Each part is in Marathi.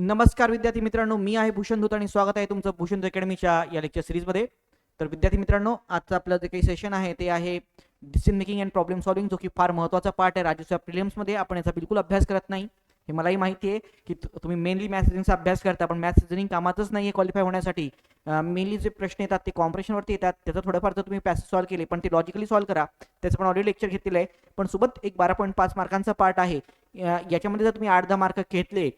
नमस्कार विद्यार्थी मित्रांनो मी आहे भूषण धूत आणि स्वागत आहे तुमचं भूषण अकॅडमीच्या या लेक्चर सिरीजमध्ये तर विद्यार्थी मित्रांनो आजचं आपलं जे काही सेशन आहे ते आहे decision making and problem solving जो की फार महत्त्वाचा पार्ट आहे. राज्यसभा प्रिलियम्समध्ये आपण याचा बिलकुल अभ्यास करत नाही. हे मलाही माहिती आहे की तु- तुम्ही मेनली मॅथ रिझनिंगचा अभ्यास करता पण मॅथ रिझनिंग कामातच नाही आहे क्वालिफाय होण्यासाठी मेनली जे प्रश्न येतात ते कॉम्प्रेशनवरती येतात. त्याचं थोडंफार जर तुम्ही पॅसेज सॉल्व्ह केले पण ते लॉजिकली सॉल्व करा त्याचं पण ऑलरेडी लेक्चर घेतलेलं आहे. पण सोबत एक बारा पॉईंट पाच मार्कांचा पार्ट आहे. याच्यामध्ये जर तुम्ही आठ दहा मार्क घेतले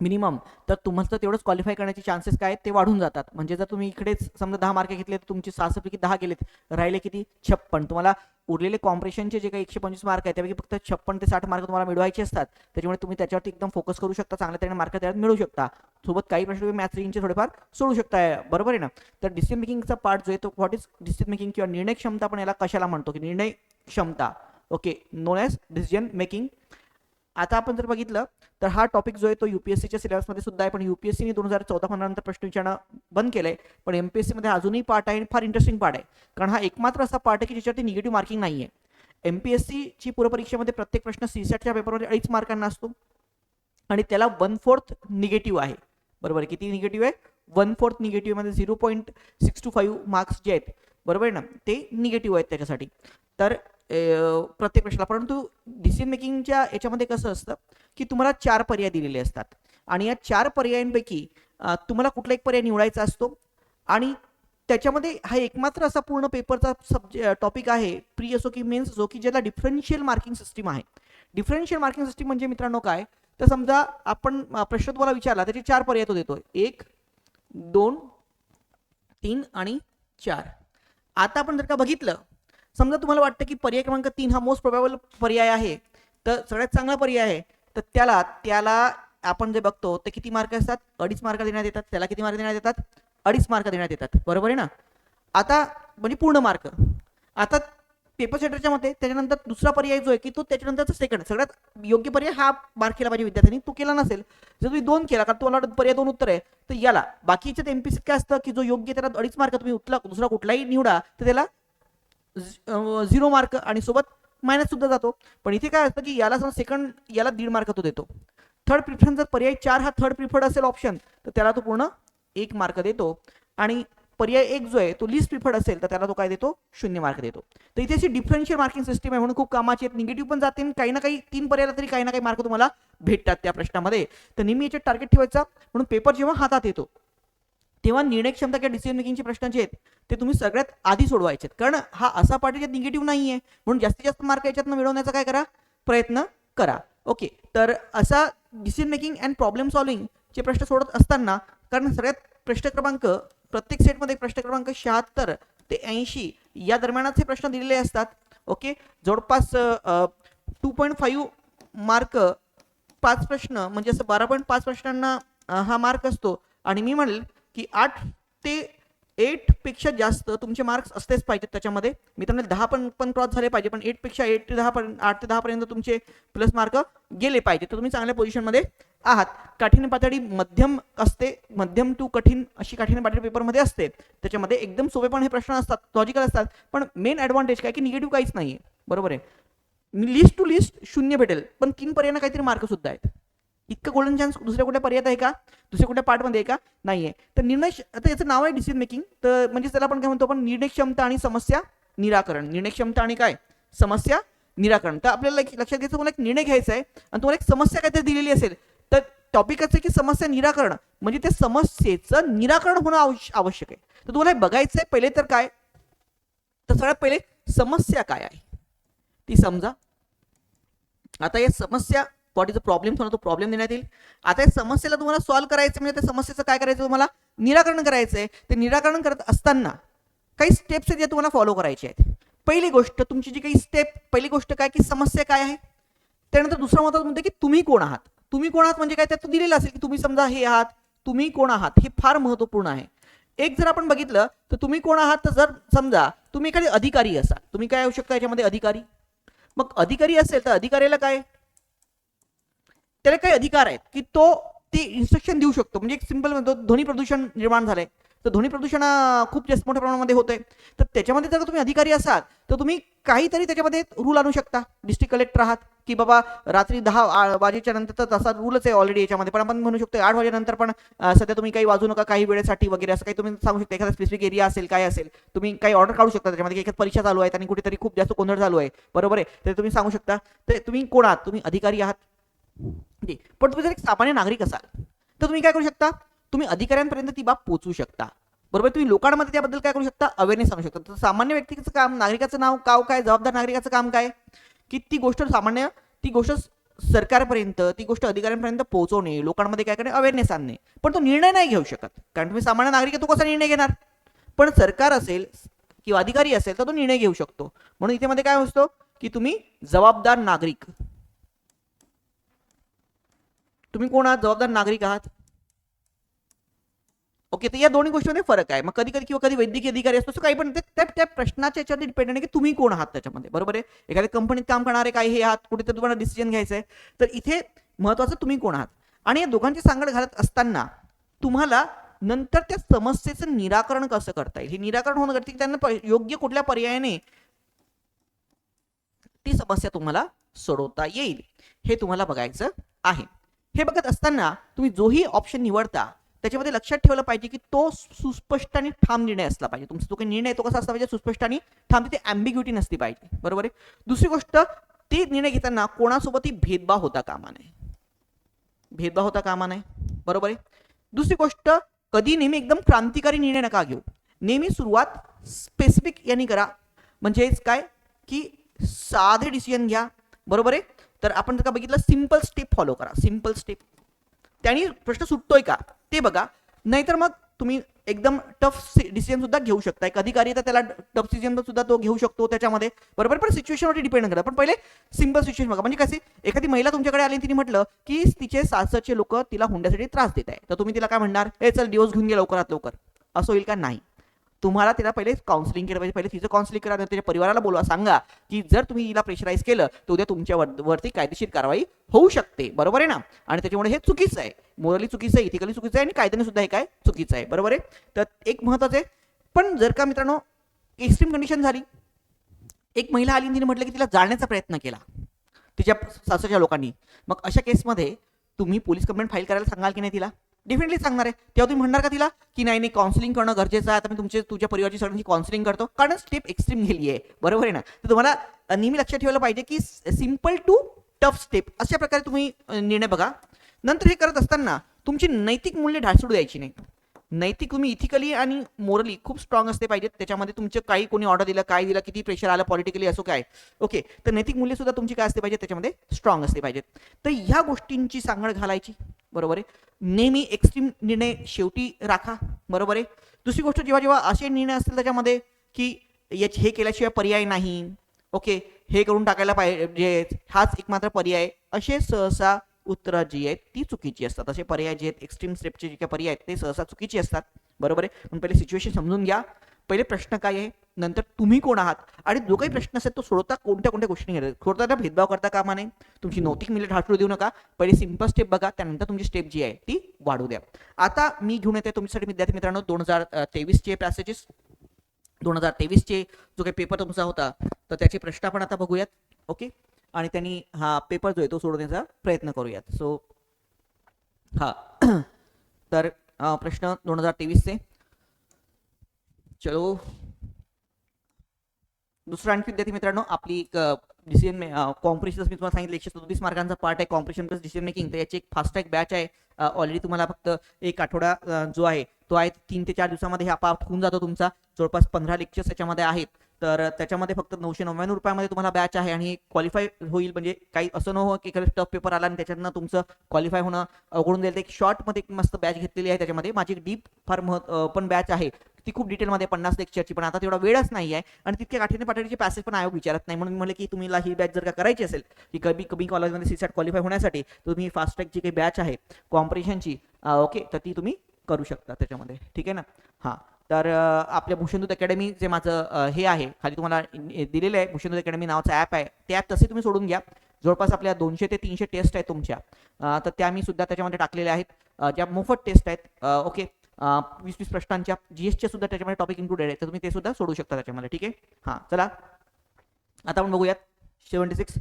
मिनिमम तर तुम्हाला तेवढंच क्वालिफाय करण्याचे चान्सेस काय आहेत ते वाढून जातात. म्हणजे जर तुम्ही इकडेच समजा दहा मार्क घेतले तर तुमचे सहासपैकी दहा गेलेत. राहिले किती? छप्पन. तुम्हाला उरलेले कॉम्प्रेशनचे जे काही एकशे पंचवीस मार्क आहेत त्यापैकी फक्त छप्पन ते साठ मार्क तुम्हाला मिळवायचे असतात. त्याच्यामुळे तुम्ही त्याच्यावरती एकदम फोकस करू शकता चांगल्या तऱ्हेने मार्क त्यात मिळू शकता. सोबत काही प्रश्न तुम्ही मॅथ्स रिंगचे थोडेफार सोडू शकताय. बरोबर आहे ना? तर डिसिजन मेकिंगचा पार्ट जो आहे तो व्हॉट इज डिसिजन मेकिंग किंवा निर्णय क्षमता आपण याला कशाला म्हणतो? की निर्णय क्षमता. Okay known as decision making आता आपण जर बघितलं तर हा टॉपिक जो आहे तो युपीएससीच्या सिलेबसमध्ये सुद्धा आहे. पण युपीएससीने दोन हजार चौदा पंधरा नंतर प्रश्न विचारणं बंद केलंय. पण एमपीएससीमध्ये अजूनही पार्ट आहे आणि फार इंटरेस्टिंग पार्ट आहे. कारण हा एकमात्र असा पार्ट आहे की ज्याच्यावरती निगेटिव्ह मार्किंग नाही आहे एमपीएससीची पूर्वपरीक्षेमध्ये प्रत्येक प्रश्न सीसॅटच्या पेपरमध्ये अडीच मार्कांना असतो. आणि त्याला वन फोर्थ निगेटिव्ह आहे. बरोबर आहे? किती निगेटिव्ह आहे? One fourth निगेटिव्हमध्ये zero point six two five marks जे आहेत. बरोबर आहे ना? ते निगेटिव्ह आहेत त्याच्यासाठी. तर प्रत्येक प्रश्नाला. परंतु डिसिजन मेकिंगच्या याच्यामध्ये कसं असतं की तुम्हाला चार पर्याय दिलेले असतात. आणि या चार पर्यायांपैकी तुम्हाला कुठला एक पर्याय निवडायचा असतो? आणि त्याच्यामध्ये हा एकमात्र असा पूर्ण पेपरचा सब्जे टॉपिक आहे प्री असो की मेन्स असो की ज्याला डिफरन्शियल मार्किंग सिस्टीम आहे. डिफरन्शियल मार्किंग सिस्टीम म्हणजे मित्रांनो काय? तर समजा आपण प्रश्न तुम्हाला विचारला त्याचे चार पर्याय तो देतो एक दोन तीन आणि चार. आता आपण जर का बघितलं समजा तुम्हाला वाटतं की पर्याय क्रमांक तीन हा मोस्ट प्रोबेबल पर्याय आहे तर सगळ्यात चांगला पर्याय आहे तर त्याला त्याला आपण जे बघतो ते किती मार्क असतात? अडीच मार्क देण्यात येतात. त्याला किती मार्क देण्यात येतात? अडीच मार्क देण्यात येतात. बरोबर आहे ना? आता म्हणजे पूर्ण मार्क आता पेपर सेटरच्या मते त्याच्यानंतर दुसरा पर्याय जो आहे की तो त्याच्यानंतरचा सेकंड सगळ्यात योग्य पर्याय हा मार्क केला पाहिजे विद्यार्थ्यांनी. तो केला नसेल जर तुम्ही दोन केला कारण तुम्हाला पर्याय दोन उत्तर आहे तर याला. बाकीच्या एमपीसी काय असतं की जो योग्य त्याला अडीच मार्क तुम्ही उतला दुसरा कुठलाही निवडा तर त्याला झिरो मार्क आणि सोबत मायनस सुद्धा जातो. पण इथे काय असतं की याला समजा सेकंड याला दीड मार्क तो देतो. थर्ड प्रिफरन्स जर पर्याय चार हा थर्ड प्रिफर्ड असेल ऑप्शन तर त्याला तो पूर्ण एक मार्क देतो. आणि पर्याय एक जो आहे तो लिस्ट प्रिफर्ड असेल तर त्याला तो काय देतो? शून्य मार्क देतो. तर इथे अशी डिफरन्शियल मार्किंग सिस्टीम आहे म्हणून खूप कामाची आहेत. निगेटिव्ह पण जाते काही ना काही तीन पर्यायला तरी काही ना काही मार्क तुम्हाला भेटतात त्या प्रश्नामध्ये. तर नेहमी याच्यात टार्गेट ठेवायचा. म्हणून पेपर जेव्हा हातात येतो तेव्हा निर्णय क्षमता किंवा डिसिजन मेकिंगचे प्रश्न जे आहेत ते तुम्ही सगळ्यात आधी सोडवायचे आहेत कारण हा असा पार्ट ज्यात निगेटिव्ह नाही आहे म्हणून जास्तीत जास्त मार्क याच्यातनं मिळवण्याचा काय करा? प्रयत्न करा. ओके तर असा डिसिजन मेकिंग अँड प्रॉब्लेम सॉल्विंगचे प्रश्न सोडत असताना कारण सगळ्यात प्रश्न क्रमांक प्रत्येक सेटमध्ये प्रश्न क्रमांक शहात्तर ते ऐंशी या दरम्यानच हे प्रश्न दिलेले असतात. ओके जवळपास टू पॉईंट फाईव्ह मार्क पाच प्रश्न म्हणजे असं बारा पॉईंट पाच प्रश्नांना हा मार्क असतो. आणि मी म्हणेल की आठ ते एटपेक्षा जास्त तुमचे मार्क्स असतेच पाहिजेत त्याच्यामध्ये. मी दहा पण पण क्रॉस झाले पाहिजे पण एटपेक्षा एट ते दहा पर्यंत आठ ते दहापर्यंत तुमचे प्लस मार्क गेले पाहिजे. तर तुम्ही चांगल्या पोझिशनमध्ये आहात. कठीण पातळी मध्यम असते मध्यम टू कठीण अशी कठीण पातळी पेपरमध्ये असते. त्याच्यामध्ये एकदम सोपे पण हे प्रश्न असतात लॉजिकल असतात पण मेन ॲडव्हान्टेज काय की निगेटिव्ह काहीच नाही आहे बरोबर आहे. लिस्ट टू लिस्ट शून्य भेटेल पण तीन पर्यायांना काहीतरी मार्क सुद्धा आहेत. इतकं गोल्डन चान्स दुसऱ्या कुठल्या पर्यायात आहे का? दुसऱ्या कुठल्या पार्टमध्ये आहे का? नाही आहे तर निर्णय आता याचं नाव आहे डिसिजन मेकिंग तर म्हणजे त्याला आपण काय म्हणतो? आपण निर्णय क्षमता आणि समस्या निराकरण. निर्णय क्षमता आणि काय? समस्या निराकरण. तर आपल्याला एक लक्षात घ्यायचं तुम्हाला एक निर्णय घ्यायचा आहे आणि तुम्हाला एक समस्या काहीतरी दिलेली असेल. तर टॉपिक असं की समस्या निराकरण. म्हणजे त्या समस्येचं निराकरण होणं आवश्यक आहे. तर तुम्हाला बघायचं आहे पहिले तर काय? तर सगळ्यात पहिले समस्या काय आहे? ती समजा. आता या समस्या व्हॉट इज अ प्रॉब्लेम तुम्हाला तो प्रॉब्लेम देण्यात येईल. आता या समस्येला तुम्हाला सॉल्व्ह करायचं म्हणजे त्या समस्येचं काय करायचं तुम्हाला? निराकरण करायचं आहे ते निराकरण करत असताना काही स्टेप्स आहेत ज्या तुम्हाला फॉलो करायचे आहेत. पहिली गोष्ट तुमची जी काही स्टेप पहिली गोष्ट काय की समस्या काय आहे? त्यानंतर दुसरा महत्त्वाचा मुद्दा की तुम्ही कोण आहात? तुम्ही कोण आहात म्हणजे काय? त्यात दिलेलं असेल की तुम्ही समजा हे आहात तुम्ही कोण आहात? हे फार महत्त्वपूर्ण आहे. एक जर आपण बघितलं तर तुम्ही कोण आहात? तर जर समजा तुम्ही एखादे अधिकारी असाल. तुम्ही काय होऊ शकता याच्यामध्ये अधिकारी? मग अधिकारी असेल तर अधिकाऱ्याला काय? त्याला काही अधिकार आहेत की तो ते इन्स्ट्रक्शन देऊ शकतो. म्हणजे एक सिंपल म्हणतो ध्वनी प्रदूषण निर्माण झालंय. तर ध्वनी प्रदूषण खूप जास्त मोठ्या प्रमाणामध्ये होतंय. तर त्याच्यामध्ये जर तुम्ही अधिकारी असाल तर तुम्ही काहीतरी त्याच्यामध्ये रूल आणू शकता. डिस्ट्रिक्ट कलेक्टर आहात की बाबा रात्री दहा वाजेच्या नंतर तर तसा रूलच आहे ऑलरेडी याच्यामध्ये. पण आपण म्हणू शकतो आठ वाजेनंतर पण सध्या तुम्ही काही वाजू नका काही वेळेसाठी वगैरे असं काही तुम्ही सांगू शकता. एखादा स्पेसिफिक एरिया असेल काय असेल तुम्ही काही ऑर्डर काढू शकता त्याच्यामध्ये. की एखाद परीक्षा चालू आहे आणि कुठेतरी खूप जास्त गोंधळ चालू आहे. बरोबर आहे? तर तुम्ही सांगू शकता. तर तुम्ही कोण आहात? तुम्ही अधिकारी आहात. ठीक. पण तुम्ही जर एक सामान्य नागरिक असाल तर तुम्ही काय करू शकता? तुम्ही अधिकाऱ्यांपर्यंत ती बाब पोचू शकता. बरोबर? तुम्ही लोकांमध्ये त्याबद्दल काय करू शकता? अवेअरनेस सांगू शकता. तर सामान्य व्यक्तीचं काम नागरिकाचं नाव काव हो काय? जबाबदार नागरिकाचं काम काय? की ती गोष्ट सामान्य ती गोष्ट सरकारपर्यंत ती गोष्ट अधिकाऱ्यांपर्यंत पोहोचवणे लोकांमध्ये काय करणे? अवेअरनेस आणणे. पण तो निर्णय नाही घेऊ शकत. कारण तुम्ही सामान्य नागरिक तो कसा निर्णय घेणार? पण सरकार असेल किंवा अधिकारी असेल तर तो निर्णय घेऊ शकतो. म्हणून इथे मध्ये काय असतो? की तुम्ही जबाबदार नागरिक. तुम्ही कोण आहात? जबाबदार नागरिक आहात? ओके तर या दोन्ही गोष्टीमध्ये फरक आहे. मग कधी कधी किंवा कधी वैद्यकीय अधिकारी असतो काही पण त्या त्या प्रश्नाच्या याच्यावर डिपेंड आहे की तुम्ही कोण आहात त्याच्यामध्ये. बरोबर आहे? एखाद्या कंपनीत काम करणारे काही हे आहात कुठेतरी तुम्हाला डिसिजन घ्यायचं आहे. तर इथे महत्वाचं तुम्ही कोण आहात? आणि या दोघांची सांगड घालत असताना तुम्हाला नंतर त्या समस्येचं निराकरण कसं करता येईल? हे निराकरण होणं गरजेचं की त्यांना योग्य कुठल्या पर्यायाने ती समस्या तुम्हाला सोडवता येईल? हे तुम्हाला बघायचं आहे. हे बघत असताना तुम्ही जोही ऑप्शन निवडता त्याच्यामध्ये लक्षात ठेवलं पाहिजे की तो सुस्पष्ट आणि ठाम निर्णय असला पाहिजे. तुमचा जो काही निर्णय तो कसा असला पाहिजे सुस्पष्ट आणि ठाम तिथे अँबिग्युटी नसली पाहिजे. बरोबर आहे? दुसरी गोष्ट ते निर्णय घेताना कोणासोबतही भेदभाव होता कामा नये. भेदभाव होता कामा नये. बरोबर आहे? दुसरी गोष्ट कधी नेहमी एकदम क्रांतिकारी निर्णय नका घेऊ. नेहमी सुरुवात स्पेसिफिक यांनी करा. म्हणजेच काय? की साधे डिसिजन घ्या. बरोबर आहे? तर आपण जर का बघितलं सिंपल स्टेप फॉलो करा. सिंपल स्टेप त्यांनी प्रश्न सुटतोय का? ते बघा. नाहीतर मग तुम्ही एकदम टफ डिसिजन सुद्धा घेऊ शकता. एक अधिकारी तर त्याला टफ डिसिजन सुद्धा तो घेऊ शकतो त्याच्यामध्ये. बरोबर? पण सिच्युएशनवरती डिपेंड करतात पण पहिले सिंपल सिच्युएशन बघा. म्हणजे कसे? एखादी महिला तुमच्याकडे आली आणि तिने म्हटलं की तिचे सासरचे लोक तिला हुंड्यासाठी त्रास देत आहे तर तुम्ही तिला काय म्हणणार? हे चल दिवस घेऊन घे लवकरात लवकर. असं होईल का? नाही. तुम्हाला तिला पहिले काउन्सिलिंग केलं पाहिजे. पहिले तिचं काउन्सिलिंग करा त्याच्या तिच्या परिवाराला बोलवा. सांगा की जर तुम्ही हिला प्रेशराईज केलं तर उद्या तुमच्या वरती कायदेशीर कारवाई होऊ शकते. बरोबर आहे ना? आणि त्याच्यामुळे हे चुकीचं आहे. मोरली चुकीचं आहे इथिकली चुकीचं आहे आणि कायद्याने सुद्धा हे काय? चुकीचं आहे. बरोबर आहे? तर एक महत्वाचं आहे. पण जर का मित्रांनो एक्स्ट्रीम कंडिशन झाली. एक महिला आली तिने म्हटलं की तिला जाळण्याचा प्रयत्न केला. तिच्या सासूच्या लोकांनी. मग अशा केसमध्ये तुम्ही पोलीस कंप्लेंट फाईल करायला सांगाल की नाही तिला? डेफिनेटली सांगणार आहे. तेव्हा तुम्ही म्हणणार का तिला? की नाही नाही काउन्सिलिंग करणं गरजेचं आहे. आता मी तुमचे तुझ्या परिवारची सगळ्यांची काउन्सिलिंग करतो. कारण स्टेप एक्स्ट्रीम गेली आहे. बरोबर आहे ना? तर तुम्हाला नेहमी लक्षात ठेवलं पाहिजे की सिंपल टू टफ स्टेप अशा प्रकारे तुम्ही निर्णय बघा. नंतर हे करत असताना तुमची नैतिक मूल्य ढासळू द्यायची नाही. नैतिक तुम्ही इथिकली आणि मोरली खूप स्ट्रॉंग असते पाहिजेत. त्याच्यामध्ये तुमचं काही कोणी ऑर्डर दिलं काय दिलं किती प्रेशर आलं पॉलिटिकली असो काय. ओके तर नैतिक मूल्य सुद्धा तुमची काय असते पाहिजे त्याच्यामध्ये स्ट्रॉंग असते पाहिजेत. तर ह्या गोष्टींची सांगड घालायची. बरोबर आहे? नेहमी एक्स्ट्रीम निर्णय शेवटी राखा. बरोबर आहे? दुसरी गोष्ट जेव्हा जेव्हा असे निर्णय असतील त्याच्यामध्ये की याच हे केल्याशिवाय पर्याय नाही. ओके हे करून टाकायला पाहिजे हाच एकमात्र पर्याय. असे सहसा उत्तरं जी आहेत ती चुकीची असतात. असे पर्याय जे आहेत एक्स्ट्रीम स्टेपचे जे काही पर्याय आहेत ते सहसा चुकीचे असतात. बरोबर आहे? पण पहिले सिच्युएशन समजून घ्या. पहिले प्रश्न काय आहे? नंतर तुम्ही कोण आहात? आणि जो काही प्रश्न असेल तो सोडवता कोणत्या कोणत्या गोष्टी घेतात सोडताना भेदभाव करता कामा नये. तुमची नैतिक मिनिट ढासळू देऊ नका. पहिले सिंपल स्टेप बघा त्यानंतर तुमची स्टेप जी आहे ती वाढू द्या. आता मी घेऊन येते तुमच्यासाठी विद्यार्थी मित्रांनो दोन हजार तेवीसचे पॅसेजेस दोन हजार तेवीसचे जो काही पेपर तुमचा होता तर त्याचे प्रश्न आपण आता बघूयात. ओके आणि त्यांनी हा पेपर जो आहे तो सोडवण्याचा प्रयत्न करूयात. सो हा. तर प्रश्न दोन हजार तेवीसचे. चलो. दुसरा आणखी विद्यार्थी मित्रांनो आपली एक डिसिजन कॉम्पिटिशन मी तुम्हाला सांगितलं एकशे सदतीस मार्कांचा पार्ट आहे कॉम्पिटिशन प्लस डिसिजन मेकिंग तर याची एक फास्ट ट्रॅक बॅच आहे. ऑलरेडी तुम्हाला फक्त एक आठवडा जो आहे तो आहे तीन ते चार दिवसामध्ये हा पार्ट होऊन जातो तुमचा. जवळपास पंधरा लेक्चर्स याच्यामध्ये आहेत. तर त्याच्यामध्ये फक्त नऊशे नव्याण्णव रुपयामध्ये तुम्हाला बॅच आहे आणि क्वालिफाय होईल. म्हणजे काही असं न हो की एखादा टफ पेपर आला आणि त्याच्यातनं तुमचं क्वालिफाय होणं अवघडून जाईल. एक शॉर्टमध्ये एक मस्त बॅच घेतलेली आहे त्याच्यामध्ये. माझी डीप फार महत्त्व पण बॅच आहे. ती खूप डिटेलमध्ये पन्नास लेक्चरची पण आता तेवढा वेळच नाही आहे आणि तितक्या काठीने पाठवण्याचे पॅसेज पण आयोग विचारत नाही. म्हणून मी म्हणलं की तुम्हाला ही बॅच जर का करायची असेल की कमी कमी कॉलेजमध्ये सी सॅट क्वालिफाय होण्यासाठी तुम्ही फास्ट जी काही बॅच आहे कॉम्पिटिशनची ओके तर ती तुम्ही करू शकता त्याच्यामध्ये. ठीक आहे ना? हां. तर आपल्या भूषणदूत अकॅडमी जे माझं हे आहे खाली तुम्हाला दिलेलं आहे भूषणदूत अकॅडमी नावाचं ॲप आहे ते ॲप तसे तुम्ही सोडून घ्या. जवळपास आपल्या दोनशे ते तीनशे टेस्ट आहेत तुमच्या. तर त्या मी सुद्धा त्याच्यामध्ये टाकलेल्या आहेत. ज्या मोफत टेस्ट आहेत ओके. वीस वीस प्रश्नांच्या जीएसचे सुद्धा त्याच्यामध्ये टॉपिक इन्क्लुडेड आहे तर तुम्ही ते सुद्धा सोडू शकता त्याच्यामध्ये ठीक आहे? हां चला. आता आपण बघूयात. सेवन्टी सिक्स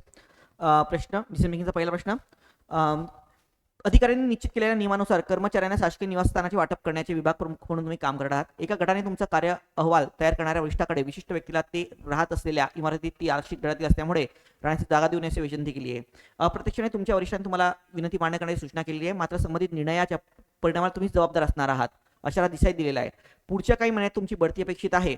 प्रश्न डिसिजन पहिला प्रश्न. अधिकाऱ्यांनी निश्चित केलेल्या नियमानुसार कर्मचाऱ्यांना शासकीय निवासस्थानाचे वाटप करण्याचे विभाग प्रमुख म्हणून तुम्ही काम करत आहात. एका गटाने तुमचा कार्य अहवाल तयार करणाऱ्या वरिष्ठाकडे विशिष्ट व्यक्तीला ते राहत असलेल्या इमारतीत ती आरक्षित दरातील असल्यामुळे राहण्याची जागा देऊन अशी विनंती केली आहे. अप्रत्यक्षपणे तुमच्या वरिष्ठांनी तुम्हाला विनंती मान्य करण्याची सूचना केली आहे. मात्र संबंधित निर्णयाच्या परिणामाला तुम्ही जबाबदार असणार आहात अशाला दिसाई दिलेला आहे. पुढच्या काही महिन्यात तुमची बढती अपेक्षित आहे.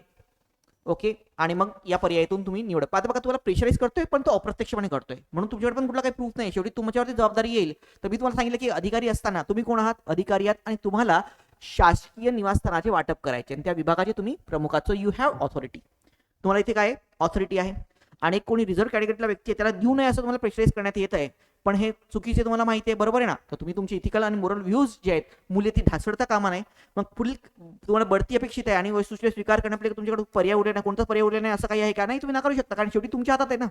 ओके? आणि मग या पर्यायातून तुम्ही निवड. आता बघा तुम्हाला प्रेशराईज करतोय पण तो अप्रत्यक्षपणे करतोय. म्हणून तुमच्याकडे पण कुठला काही प्रूफ नाही शेवटी तुमच्यावरती जबाबदारी येईल. तर मी तुम्हाला सांगितलं की अधिकारी असताना तुम्ही कोण आहात? अधिकारी आहात आणि तुम्हाला शासकीय निवासस्थानाचे वाटप करायचे. आणि त्या विभागाचे तुम्ही प्रमुखाचं यू हॅव ऑथॉरिटी तुम्हाला इथे काय ऑथॉरिटी आहे. आणि कोणी रिझर्व्ह कॅटेगरीतला व्यक्ती आहे त्याला देऊ नये असं तुम्हाला प्रेशराईज करण्यात येत आहे. पण हे चुकीचे तुम्हाला माहिती आहे बरोबर आहे ना? तर तुम्ही तुमचे इथिकल आणि मोरल व्ह्यूज जे आहेत मुले ती ढासळता कामा नाही मग पुढील तुम्हाला बढती अपेक्षित आहे आणि वस्तूचे स्वीकार करण्यापैकी तुमच्याकडे पर्याय उरले नाही. कोणताच पर्याय उरले नाही असं काही आहे का? नाही तुम्ही नाकारू शकता. कारण शेवटी तुमच्या हातात आहे ना.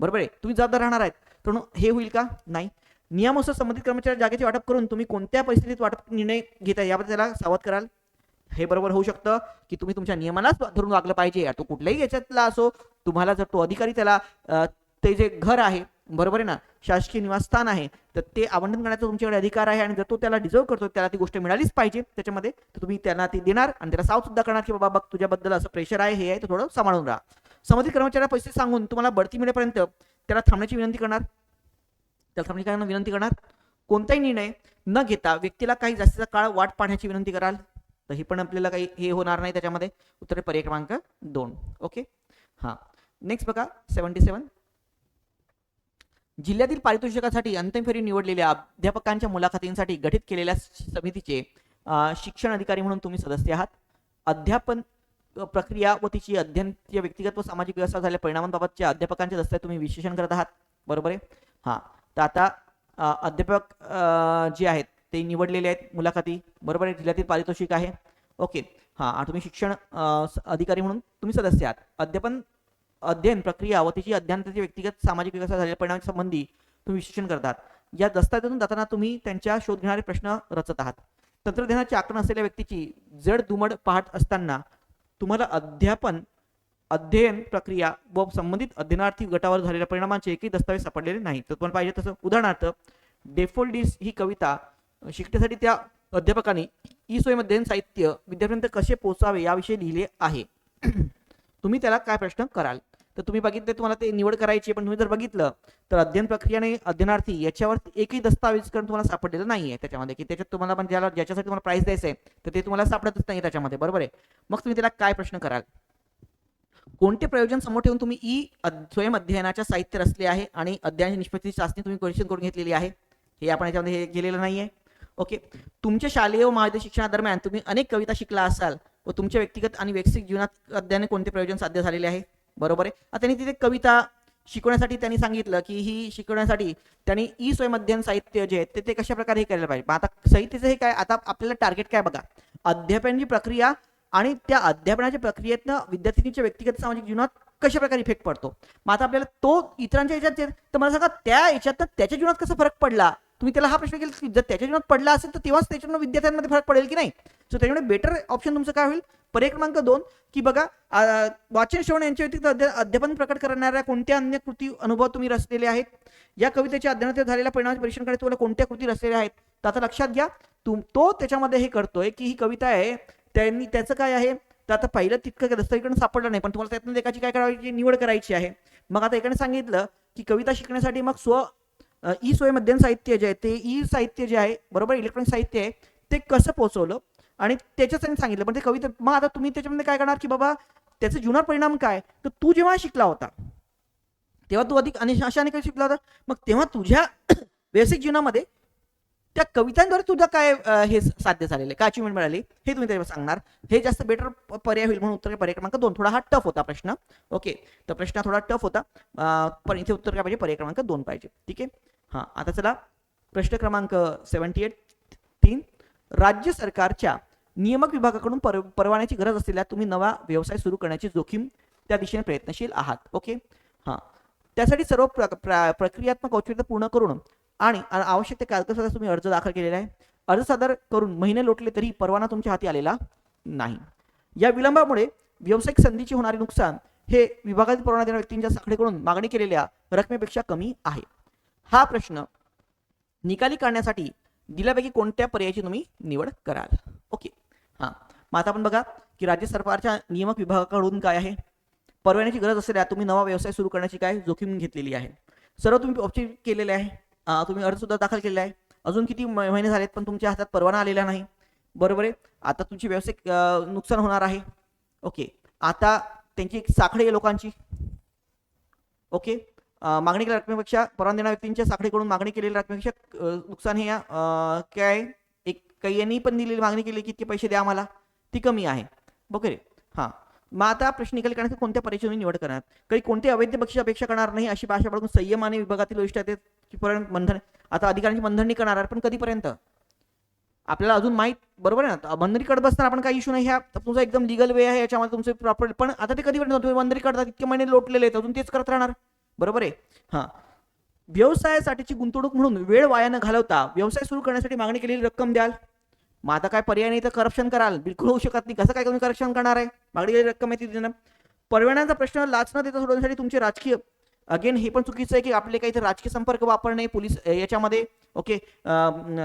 बरोबर आहे? तुम्ही जबाबदार राहणार आहेत. तर हे होईल का? नाही. नियमानुसार संबंधित कर्मचारी जागेचे वाटप करून तुम्ही कोणत्या परिस्थितीत वाटप निर्णय घेताय याबद्दल त्याला सावध कराल. हे बरोबर होऊ शकतं की तुम्ही तुमच्या नियमालाच धरून वागलं पाहिजे. तो कुठल्याही याच्यातला असो तुम्हाला जर तो अधिकारी त्याला ते जे घर आहे बरोबर आहे ना? शासकीय निवासस्थान आहे तर ते आवंटन करण्याचा तुमच्याकडे अधिकार आहे आणि जर तो त्याला डिझर्व करतो त्याला ती गोष्ट मिळालीच पाहिजे त्याच्यामध्ये तर तुम्ही त्यांना ती देणार आणि त्याला साव सुद्धा करणार की बाबा बघ तुझ्याबद्दल असं प्रेशर आहे हे आहे तर थोडं सांभाळून राहा. संबंधित कर्मचाऱ्याला पैसे सांगून तुम्हाला बढती मिळेपर्यंत त्याला थांबण्याची विनंती करणार? त्याला थांबण्याची विनंती करणार? कोणताही निर्णय न घेता व्यक्तीला काही जास्तीचा काळ वाट पाहण्याची विनंती कराल? तर ही पण आपल्याला काही हे होणार नाही त्याच्यामध्ये. उत्तर आहे पर्याय क्रमांक दोन. ओके हां. नेक्स्ट बघा सेवन्टी सेवन जिल्ह्यातील पारितोषिकासाठी अंतिम फेरी निवडलेल्या अध्यापकांच्या मुलाखतींसाठी गठीत केलेल्या समितीचे शिक्षण अधिकारी म्हणून तुम्ही सदस्य आहात. अध्यापन प्रक्रिया व तिची अध्ययनकीय व्यक्तिगत व सामाजिक व्यवस्था झालेल्या परिणामांबाबतच्या अध्यापकांचे दस्ते तुम्ही विश्लेषण करत आहात. बरोबर आहे? हां. तर आता अध्यापक जे आहेत ते निवडलेले आहेत मुलाखती. बरोबर आहे? जिल्ह्यातील पारितोषिक आहे. ओके. हां तुम्ही शिक्षण स- अधिकारी म्हणून तुम्ही सदस्य आहात. अध्यापन अध्ययन प्रक्रिया व तिची अध्ययनाची व्यक्तिगत सामाजिक विकास झालेल्या परिणामासंबंधी तुम्ही विश्लेषण करतात. या दस्तावेजातून जाताना तुम्ही त्यांच्या शोध घेणारे प्रश्न रचत आहात. तंत्रज्ञानाची आकलन असलेल्या व्यक्तीची जड दुमड पाहत असताना तुम्हाला अध्यापन अध्ययन प्रक्रिया व संबंधित अध्ययनार्थी गटावर झालेल्या परिणामांचे एकही दस्तावेज सापडलेले नाही. तर तुम्हाला पाहिजे तसं उदाहरणार्थ डेफोल्डिस ही कविता शिकण्यासाठी त्या अध्यापकाने ई सोयमध्ये साहित्य विद्यार्थ्यांपर्यंत कसे पोहोचावे याविषयी लिहिले आहे. तुम्ही त्याला काय प्रश्न कराल? तर तुम्ही बघितले तुम्हाला ते निवड करायची पण तुम्ही जर बघितलं तर अध्ययन प्रक्रिया आणि अध्ययनार्थी याच्यावर एकही दस्तावेज करून तुम्हाला सापडलेलं नाही आहे त्याच्यामध्ये. की त्याच्यात तुम्हाला पण ज्याला ज्याच्यासाठी तुम्हाला प्राईज द्यायचं आहे तर ते तुम्हाला सापडतच नाही त्याच्यामध्ये. बरोबर आहे? मग तुम्ही त्याला काय प्रश्न कराल? कोणते प्रयोजन समोर ठेवून तुम्ही ई स्वयं अध्ययनाच्या साहित्य रचले आहे आणि अध्ययनाची निष्पत्ती चाचणी तुम्ही क्वेश्चन करून घेतलेली आहे? हे आपण याच्यामध्ये हे केलेलं नाही आहे ओके तुमच्या शालेय व महाविद्यालय शिक्षणादरम्यान तुम्ही अनेक कविता शिकला असाल व तुमच्या व्यक्तिगत आणि वैयक्तिक जीवनात अध्ययन कोणते प्रयोजन साध्य झालेले आहे? बरोबर आहे. आता त्यांनी तिथे कविता शिकवण्यासाठी त्यांनी सांगितलं की ही शिकवण्यासाठी त्यांनी ई स्वयंअध्ययन साहित्य जे आहे ते ते कशा प्रकारे हे करायला पाहिजे? मग आता साहित्याचं हे काय? आता आपल्याला टार्गेट काय बघा? अध्यापनाची प्रक्रिया आणि त्या अध्यापनाच्या प्रक्रियेतनं विद्यार्थिनीच्या व्यक्तिगत सामाजिक जीवनात कशा प्रकारे इफेक्ट पडतो? मग आता आपल्याला तो इतरांच्या याच्यात तर मला सांगा त्या याच्यात त्याच्या जीवनात कसा फरक पडला? तुम्ही त्याला हा प्रश्न केला की जर त्याच्या जीवनात पडला असेल तर तेव्हाच त्याच्यानं विद्यार्थ्यांमध्ये फरक पडेल की नाही? सो त्याच्यामुळे बेटर ऑप्शन तुमचं काय होईल? पर्याय क्रमांक दोन की बघा वाचन श्रवण यांच्या व्यतिरिक्त अध्यापन प्रकट करणाऱ्या कोणत्या अन्य कृती अनुभव तुम्ही रचलेले आहेत? या कवितेच्या अध्ययनात झालेल्या परिणामाचे परीक्षण करायचं तुम्हाला कोणत्या कृती रचलेल्या आहेत? तर आता लक्षात घ्या तुम तो त्याच्यामध्ये हे करतोय की ही कविता आहे त्यांनी त्याचं काय आहे? तर आता पहिलं तितकं दस्तऐवजीकडे सापडलं नाही पण तुम्हाला त्यातून एकाची काय करायची निवड करायची आहे. मग आता एकाने सांगितलं की कविता शिकण्यासाठी मग स्व ई सोय मध्यम साहित्य जे आहे ते ई साहित्य जे आहे बरोबर इलेक्ट्रॉनिक साहित्य आहे ते कसं पोहोचवलं? आणि त्याच्याच त्यांनी सांगितलं पण ते कविता मग आता तुम्ही त्याच्यामध्ये काय करणार की बाबा त्याचा जीवनावर परिणाम काय? तर तू जेव्हा शिकला होता तेव्हा तू अधिक आणि अशा अनेक शिकला होता मग तेव्हा तुझ्या व्यावसायिक जीवनामध्ये त्या कवितांद्वारे सुद्धा काय हे साध्य झालेलं आहे? काय अचिव्हमेंट मिळाली? हे तुम्ही त्याच्यावर सांगणार. हे जास्त बेटर पर्याय होईल म्हणून उत्तर पर्याय क्रमांक दोन. थोडा हा टफ होता प्रश्न. ओके तर प्रश्न थोडा टफ होता. पण इथे उत्तर काय पाहिजे? पर्याय क्रमांक दोन पाहिजे. ठीक आहे? हां. आता चला. प्रश्न क्रमांक सेवन्टी एट तीन. राज्य सरकारच्या नियामक विभागाकडून पर परवान्याची गरज असलेल्या तुम्ही नवा व्यवसाय सुरू करण्याची जोखीम त्या दिशेने प्रयत्नशील आहात. ओके हां. त्यासाठी सर्व प्र, प्र, प्रक्रियात्मक औचित्य पूर्ण करून आणि आवश्यक ते कागदपत्रात तुम्ही अर्ज दाखल केलेला आहे. अर्ज सादर करून महिने लोटले तरी परवाना तुमच्या हाती आलेला नाही. या विलंबामुळे व्यावसायिक संधीचे होणारे नुकसान हे विभागातील परवाना देणाऱ्या व्यक्तींच्या साखळीकडून मागणी केलेल्या रकमेपेक्षा कमी आहे. हा प्रश्न निकाली काढण्यासाठी दिल्यापैकी कोणत्या पर्यायाची तुम्ही निवड कराल? ओके. हां. मग आता आपण बघा की राज्य सरकारच्या नियमक विभागाकडून काय आहे? परवान्याची गरज असलेल्या तुम्ही नवा व्यवसाय सुरू करण्याची काय जोखीम घेतलेली आहे? सर्व तुम्ही औपचारिक केलेले आहे. तुम्ही अर्ज सुद्धा दाखल केलेला आहे. अजून किती महिने झालेत पण तुमच्या हातात परवाना आलेला नाही. बरोबर आहे? आता तुमची व्यावसायिक नुकसान होणार आहे. ओके. आता त्यांची एक साखळी आहे लोकांची. ओके. मागणी केलेल्या रकमेपेक्षा परवाना देणाऱ्या व्यक्तींच्या साखळीकडून मागणी केलेल्या रकमेपेक्षा नुकसान हे काय एक काही यांनी पण दिलेली मागणी केली की इतके पैसे द्या आम्हाला. ती कमी आहे. वगैरे हां. मग आता प्रश्न निकाल काढण्यासाठी कोणत्या परीक्षेतून निवड करणार? काही कोणते अवैध बक्षीस अपेक्षा करणार नाही अशी भाषा बाळगून संयम आणि विभागातील वरिष्ठ आहेत पर्यंत बंधन आता अधिकाऱ्यांची बंधननी करणार पण कधीपर्यंत? आपल्याला अजून माहीत बरोबर आहे ना? बंदरी करत बसताना आपण काही इशू नाही. ह्या तुमचा एकदम लिगल वे आहे याच्यामध्ये तुमचे प्रॉपर पण आता ते कधीपर्यंत तुम्ही बंधनी करतात इतके महिने लोटलेले आहेत अजून तेच करत राहणार. बरोबर आहे? हां. व्यवसायासाठीची गुंतवणूक म्हणून वेळ वाया न घालवता व्यवसाय सुरू करण्यासाठी मागणी केलेली रक्कम द्याल. मग आता काय पर्याय नाही तर करप्शन कराल. बिलकुल होऊ शकत नाही. कसं काय तुम्ही करप्शन करणार आहे? मागणी केलेली रक्कम आहे ती देणं. परवान्याचा प्रश्न लाच न देता सोडवण्यासाठी तुमचे राजकीय अगेन हे पण चुकीचं आहे की आपले काही तर राजकीय संपर्क वापरणे पोलीस याच्यामध्ये ओके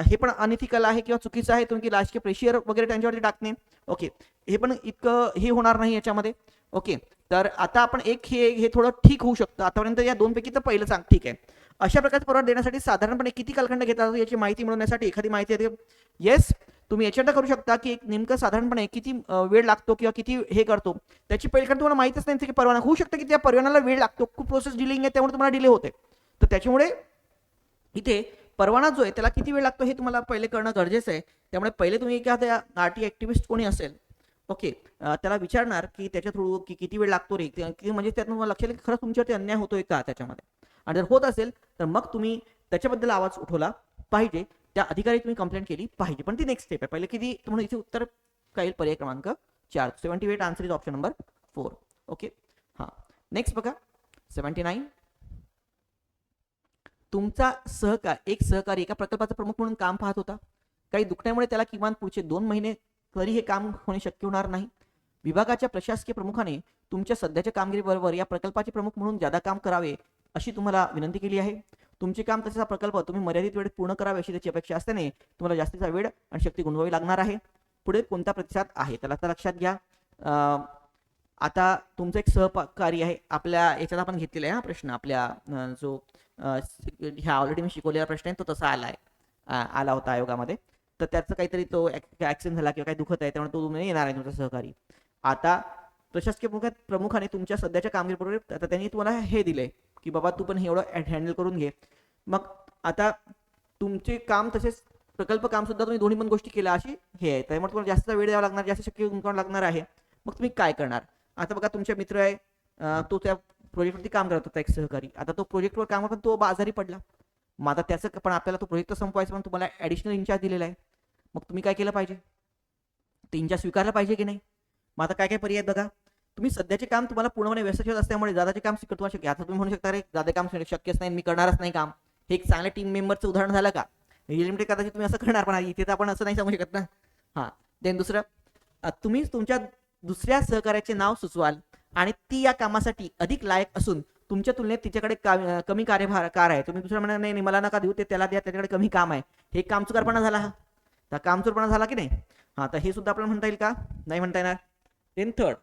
हे पण अनइथिकल आहे किंवा चुकीचं आहे तुम्ही राजकीय प्रेशर वगैरे त्यांच्यावरती टाकणे ओके हे पण इतकं हे होणार नाही याच्यामध्ये ओके तर आता आपण एक हे हे थोडं ठीक होऊ शकतं. आतापर्यंत या दोनपैकी तर पहिलं सांग ठीक आहे. अशा प्रकारचे परवा देण्यासाठी साधारणपणे किती कालखंड घेतात याची माहिती मिळवण्यासाठी एखादी माहिती आहे येस तुम्ही याच्यात करू शकता की एक नेमकं साधारणपणे किती वेळ लागतो किंवा किती हे करतो. त्याची पहिले कारण तुम्हाला माहितच नाही की परवाना होऊ शकतं की त्या परवानाला वेळ लागतो. खूप प्रोसेस डिलिंग आहे त्यामुळे तुम्हाला डिले होते. तर त्याच्यामुळे इथे परवाना जो आहे त्याला किती वेळ लागतो हे तुम्हाला पहिले करणं गरजेचं आहे. त्यामुळे पहिले तुम्ही एखाद्या आर टी ॲक्टिव्हिस्ट कोणी असेल ओके त्याला विचारणार की त्याच्या थ्रू की किती वेळ लागतो रे? की म्हणजे त्यातून तुम्हाला लक्षात येईल की खरंच तुमच्यावरती अन्याय होतोय का त्याच्यामध्ये? आणि जर होत असेल तर मग तुम्ही त्याच्याबद्दल आवाज उठवला पाहिजे. त्या अधिकारी तुम्ही कंप्लेंट केली पाहिजे. पण ती नेक्स्ट स्टेप आहे. पहिले किती म्हणून इथे उत्तर काय पर्याय क्रमांक चार. Seventy eight answer is option number four okay हां. नेक्स्ट बघा. सेवन्टी नाईन तुमचा सहकार एक सहकारी एका प्रकल्पाचा प्रमुख म्हणून काम पाहत होता. काही दुखण्यामुळे त्याला किमान पुढचे दोन महिने तरी हे काम होणे शक्य होणार नाही. विभागाच्या प्रशासकीय प्रमुखाने तुमच्या सध्याच्या कामगिरीबरोबर या प्रकल्पाचे प्रमुख म्हणून जादा काम करावे अशी तुम्हाला विनंती केली आहे. तुमचे काम तसेच हा प्रकल्प तुम्ही मर्यादित वेळेत पूर्ण करावे अशी त्याची अपेक्षा असल्याने तुम्हाला जास्तीचा वेळ आणि शक्ती गुंतवावी लागणार आहे. पुढे कोणता प्रतिसाद आहे? त्याला तर लक्षात घ्या. आता तुमचं एक सहकारी आहे. आपल्या याच्यात आपण घेतलेला आहे हा प्रश्न. आपल्या जो ह्या ऑलरेडी मी शिकवलेला प्रश्न आहे तो तसा आला आहे. आला होता आयोगामध्ये. तर त्याचं काहीतरी तो ऍक्सिडेंट झाला किंवा काही दुखत आहे त्यामुळे तो तुम्ही येणार आहे तुमचा सहकारी. आता प्रशासकीय प्रमुखात प्रमुखाने तुमच्या सध्याच्या कामगिरीबरोबर आता त्यांनी तुम्हाला हे दिले की बाबा तू पण हे एवढं हँडल करून घे. मग आता तुमचे काम तसेच प्रकल्प काम सुद्धा तुम्ही दोन्ही पण गोष्टी केल्या अशी हे आहे. त्यामुळे तुम्हाला जास्त वेळ द्यावा लागणार जास्त शक्य गुंतवावं लागणार आहे. मग तुम्ही काय करणार? आता बघा तुमचा मित्र आहे तो त्या प्रोजेक्टवरती काम करत होता एक सहकारी. आता तो प्रोजेक्टवर काम पण तो आजारी पडला. मग आता त्याचं पण आपल्याला तो प्रोजेक्ट संपवायचा पण तुम्हाला ॲडिशनल इंचार्ज दिलेला आहे. मग तुम्ही काय केलं पाहिजे? ते इन्चार्ज स्वीकारला पाहिजे की नाही? मग आता काय काय पर्याय बघा. तुम्ही सध्याचे काम तुम्हाला पूर्णपणे व्यस्त असल्यामुळे दादाचे काम स्वीकारतो शक्य आता तुम्ही म्हणू शकता रे दादा काम शक्यच नाही मी करणारच नाही काम. हे एक चांगल्या टीम मेंबरचं उदाहरण झालं का? लिमिटेड कदाचित तुम्ही असं करणार पण इथे तर आपण असं नाही सांगू शकत ना. हां. देन दुसरं तुम्ही तुमच्या दुसऱ्या सहकार्याचे नाव सुचवाल आणि ती या कामासाठी अधिक लायक असून तुमच्या तुलनेत तिच्याकडे का- कमी कार्यभार कार आहे. तुम्ही दुसऱ्या म्हणा नाही नाही, मला नका देऊ ते त्याला द्या त्याच्याकडे कमी काम आहे. हे कामचुकारपणा झाला हा. तर कामचुरपणा झाला की नाही? हां तर हे सुद्धा आपल्याला म्हणता येईल का? नाही म्हणता येणार. देन थर्ड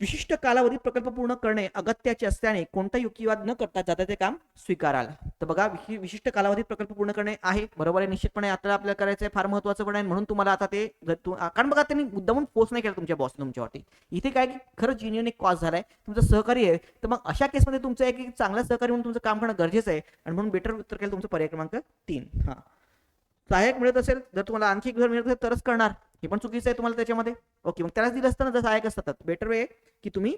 विशिष्ट कालावधी प्रकल्प पूर्ण करणे अगत्याचे असल्याने कोणता युक्तिवाद न करता जाता ते काम स्वीकाराल. तर बघा विशिष्ट कालावधी प्रकल्प पूर्ण करणे आहे. बरोबर आहे निश्चितपणे आता आपल्याला करायचं आहे फार महत्वाचं पण आहे. म्हणून तुम्हाला आता ते कारण बघा त्यांनी मुद्दामून फोर्स नाही केला तुमच्या बॉसने तुमच्यावरती. इथे काय की खरंच जिन्युअन एक कॉज झालाय. तुमचं सहकारी आहे. तर मग अशा केसमध्ये तुमचं एक की चांगला सहकारी म्हणून तुमचं काम करणं गरजेचं आहे. आणि म्हणून बेटर उत्तर केलं तुमचं पर्याय क्रमांक तीन. हा. सहाय्यक मिळत असेल जर तुम्हाला आणखी एक घर मिळत असेल तरच करणार. हे पण चुकीचं आहे तुम्हाला त्याच्यामध्ये. ओके मग त्यालाच दिलं असतं ना जर असतात. बेटर वे की तुम्ही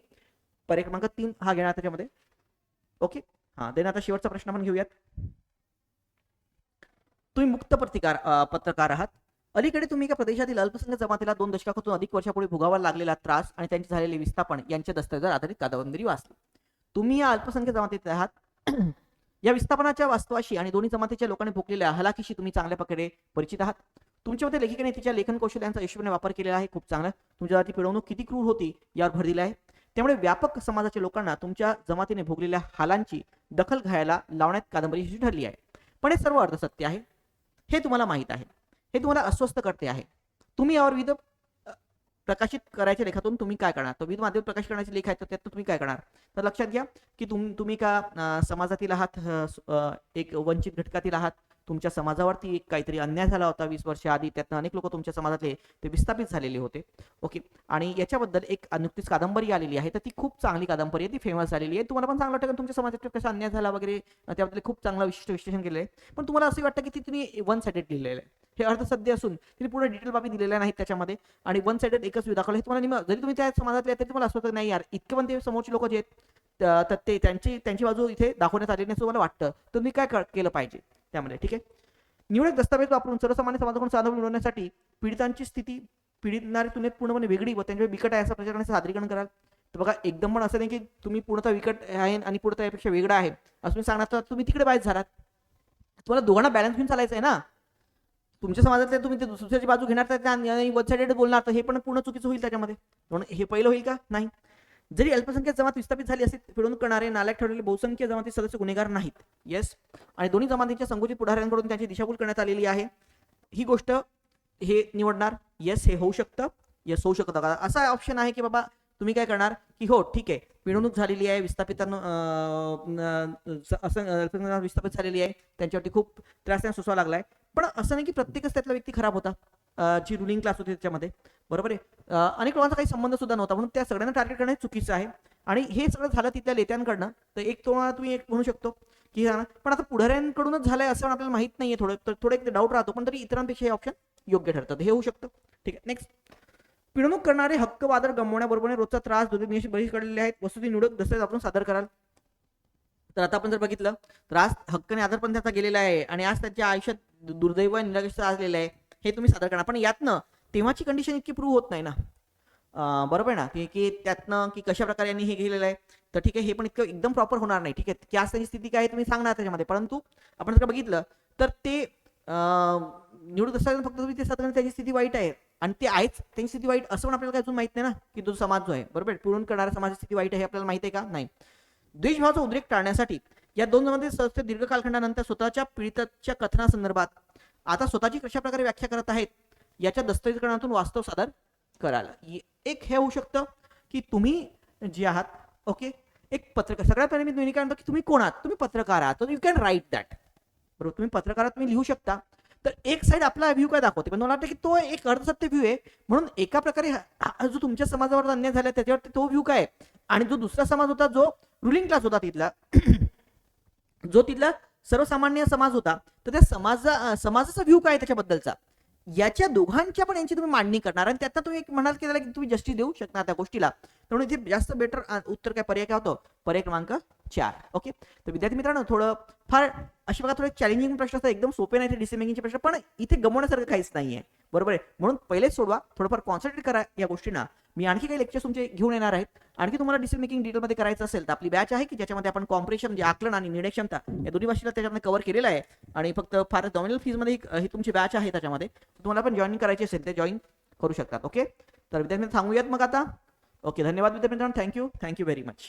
पर्याय क्रमांक तीन हा घेणार त्याच्यामध्ये. ओके हा देन आता शेवटचा प्रश्न आपण घेऊयात. तुम्ही मुक्त प्रतिकार पत्रकार आहात. अलीकडे तुम्ही एका प्रदेशातील अल्पसंख्याक जमातीला दोन दशकातून अधिक वर्षापूर्वी भोगावा लागलेला त्रास आणि त्यांचे झालेले विस्थापन यांच्या दस्तऐवजावर आधारित कादंबरी वाचली. तुम्ही या अल्पसंख्याक जमातीत आहात. या विस्थापनाच्या वास्तवाशी आणि दोन्ही जमातीच्या लोकांनी भोगलेल्या हलाखीशी तुम्ही चांगल्या प्रकारे परिचित आहात. तुमच्यामध्ये लेखिकेने तिच्या लेखन कौशल्यांचा यशस्वीने वापर केलेला आहे खूप चांगला. तुमच्या ती पिळवणूक किती क्रूर होती यावर भर दिला आहे. त्यामुळे व्यापक समाजाच्या लोकांना तुमच्या जमातीने भोगलेल्या हालांची दखल घ्यायला लावण्यात कादंबरी यशस्वी ठरली आहे. पण हे सर्व अर्धसत्य आहे. हे तुम्हाला माहीत आहे. हे तुम्हाला अस्वस्थ करते आहे. तुम्ही यावर विविध प्रकाशित करायच्या लेखातून तुम्ही काय करणार? तर विविध माध्यम प्रकाशित करण्याचे लेख आहेत तर त्यातून तुम्ही काय करणार? तर लक्षात घ्या की तुम तुम्ही का समाजातील आहात एक वंचित घटकातील आहात तुमच्या समाजावरती एक काहीतरी अन्याय झाला होता वीस वर्ष आधी त्यातनं अनेक लोक तुमच्या समाजातले ते विस्थापित झालेले होते. ओके? आणि याच्याबद्दल एक नुकतीच कादंबरी आलेली आहे तर ती खूप चांगली कादंबरी आहे ती फेमस झालेली आहे. तुम्हाला पण चांगलं वाटतं तुमच्या समाजात कसा अन्याय झाला वगैरे त्याबद्दल खूप चांगलं विशिष्ट विश्लेषण केलेलं आहे. पण तुम्हाला असं वाटतं की ती तुम्ही वन साइडेड लिहिलेलं आहे. हे अर्थसध्य असून तिने पूर्ण डिटेल बाबी दिलेल्या नाहीत त्याच्यामध्ये. आणि वन साइडेड एकच दाखवलं हे तुम्हाला जरी तुम्ही त्या समाजातले तरी तुम्हाला असं होतं नाही यार इतके पण ते समोरचे लोक जे आहेत तर ते त्यांची त्यांची बाजू इथे दाखवण्यात आली नाही असं मला वाटतं. तुम्ही काय केलं पाहिजे त्यामध्ये ठीक आहे? निवडक दस्तावेज वापरून सर्वसामान्य समाजाकडून साधन मिळवण्यासाठी पीडितांची स्थिती पीडितणारी तुलनेत पूर्णपणे वेगळी व त्यांच्या बिकट आहे असं प्रकारे सादरीकरण कराल. तर बघा एकदम पण असं नाही की तुम्ही पूर्णतः विकट आहे आणि पूर्णतः यापेक्षा वेगळा आहे. असं तुम्ही सांगणार तर तुम्ही तिकडे बाहेर झालात. तुम्हाला दोघांना बॅलन्स घेऊन चालायचं आहे ना? तुमच्या समाजातले तुम्ही ते दुसऱ्याची बाजू घेणार तर त्या आणि वन साइडेड बोलणार तर हे पण पूर्ण चुकीचं होईल त्याच्यामध्ये. म्हणून हे पहिलं होईल का? नाही. जरी अल्पसंख्याक जमात विस्थापित झाली असेल फिरवणूक करणारे नालायक ठरलेले बहुसंख्य जमाती सदस्य गुन्हेगार नाहीत. येस आणि दोन्ही जमातींच्या संकुचित पुढाऱ्यांकडून त्यांची दिशाभूल करण्यात आलेली आहे. ही गोष्ट हे निवडणार. येस हे होऊ शकतं. येस होऊ शकतं. का असा ऑप्शन आहे की बाबा तुम्ही काय करणार? की हो ठीक आहे. पिळवणूक झालेली आहे विस्थापितांना विस्थापित झालेली आहे. त्यांच्यावरती खूप त्रास त्यांना सोसावा लागलाय. पण असं नाही की प्रत्येकच त्यातला व्यक्ती खराब होता. जी रुलिंग क्लास होती त्याच्यामध्ये. बरोबर आहे? अनेक लोकांचा काही संबंध सुद्धा नव्हता म्हणून त्या सगळ्यांना टार्गेट करणं चुकीचं आहे. आणि हे सगळं झालं तिथल्या नेत्यांकडनं तर एक तो तुम्ही एक म्हणू शकतो की हा पण आता पुढाऱ्यांकडूनच झालंय असं आपल्याला माहीत नाहीये थोडं तर थोडं एक डाऊट राहतो पण तरी इतरांपेक्षा हे ऑप्शन योग्य ठरतं. तर हे होऊ शकतं. ठीक आहे नेक्स्ट पिळवणूक करणारे हक्क वादळ गमवण्याबरोबर रोजचा त्रास दुर्दैवी बळी काढलेले आहेत वस्तुती निवडक दस्तऐवज आपण सादर कराल. तर आता आपण जर बघितलं तर आज हक्काने आधार पण त्याचा गेलेला आहे आणि आज त्याच्या आयुष्यात दुर्दैव आणि निरागस आलेलं आहे. हे तुम्ही सादर करणार. पण यातनं तेव्हाची कंडिशन इतकी प्रूव्ह होत नाही ना. बरोबर आहे ना? की की त्यातनं की कशा प्रकारे यांनी हे केलेलं आहे? तर ठीक आहे हे पण इतकं एकदम प्रॉपर होणार नाही. ठीक आहे? की आज त्यांची स्थिती काय आहे तुम्ही सांगणार त्याच्यामध्ये. परंतु आपण जर बघितलं तर ते निवडून असताना फक्त तुम्ही ते सादर त्याची स्थिती वाईट आहे. आणि ते आहेच. त्यांची स्थिती वाईट असं पण आपल्याला काय अजून माहीत नाही ना? की तो समाज जो आहे. बरोबर आहे? पिळून करणारा समाजाची स्थिती वाईट आहे हे आपल्याला माहिती आहे का? नाही. द्वेषभावाचा उद्रेक टाळण्यासाठी या दोन जमाती सदस्य दीर्घ कालखंडानंतर स्वतःच्या पीडिताच्या कथनासंदर्भात आता स्वतःची कशा प्रकारे व्याख्या करत आहेत याच्या दस्तऐवजीकरणातून वास्तव सादर करायला. एक हे होऊ शकतं की तुम्ही जे आहात ओके एक पत्रकार सगळ्यात पहिले मी तुम्ही काय म्हणतो की तुम्ही कोण आहात? तुम्ही पत्रकार आहात. यू कॅन राईट दॅट बरोबर? तुम्ही पत्रकारात तुम्ही लिहू शकता. तर एक साईड आपला व्ह्यू काय दाखवते पण मला वाटतं की तो एक अर्धसत्य व्ह्यू आहे. म्हणून एका प्रकारे जो तुमच्या समाजावर अन्याय झाला त्याच्यावरती तो व्ह्यू काय आणि जो दुसरा समाज होता जो रुलिंग क्लास होता तिथला जो तिथला सर्वसामान्य समाज होता तर त्या समाजा समाजाचा व्ह्यू काय त्याच्याबद्दलचा? याच्या दोघांच्या पण यांची तुम्ही मांडणी करणार आणि त्यातनं तुम्ही एक म्हणाल की त्याला की तुम्ही जस्टिस देऊ शकणार त्या गोष्टीला. म्हणून इथे जास्त बेटर उत्तर काय पर्याय काय होतं? पर्याय क्रमांक चार. ओके तर विद्यार्थी मित्रांनो थोडं फार अशी बघा थोडे चॅलेंजिंग प्रश्न असतात एकदम सोपे नाही ते डिसिमेकिंगचे प्रश्न पण इथे गमवण्यासारखं काहीच नाही आहे बरोबर आहे. म्हणून पहिलेच सोडवा थोडंफार कॉन्सन्ट्रेट करा या गोष्टींना. मी आणखी काही लेक्चर्स तुमचे घेऊन येणार आहेत. आणखी तुम्हाला डिसिजन मेकिंग डिटेलमध्ये करायचं असेल तर आपली बॅच आहे की ज्याच्यामध्ये आपण कॉम्प्रेशन म्हणजे आकलन आणि निर्णय क्षमता या दोन्ही भाषेला त्याच्यामध्ये कव्हर केलेलं आहे. आणि फक्त फार नॉमिनल फीजमध्ये ही तुमची बॅच आहे त्याच्यामध्ये. तुम्हाला पण जॉईन करायची असेल ते जॉईन करू शकतात ओके तर विद्यार्थी सांगूयात मग आता. ओके धन्यवाद विद्यार्थी मित्रांनो थँक्यू थँक्यू व्हेरी मच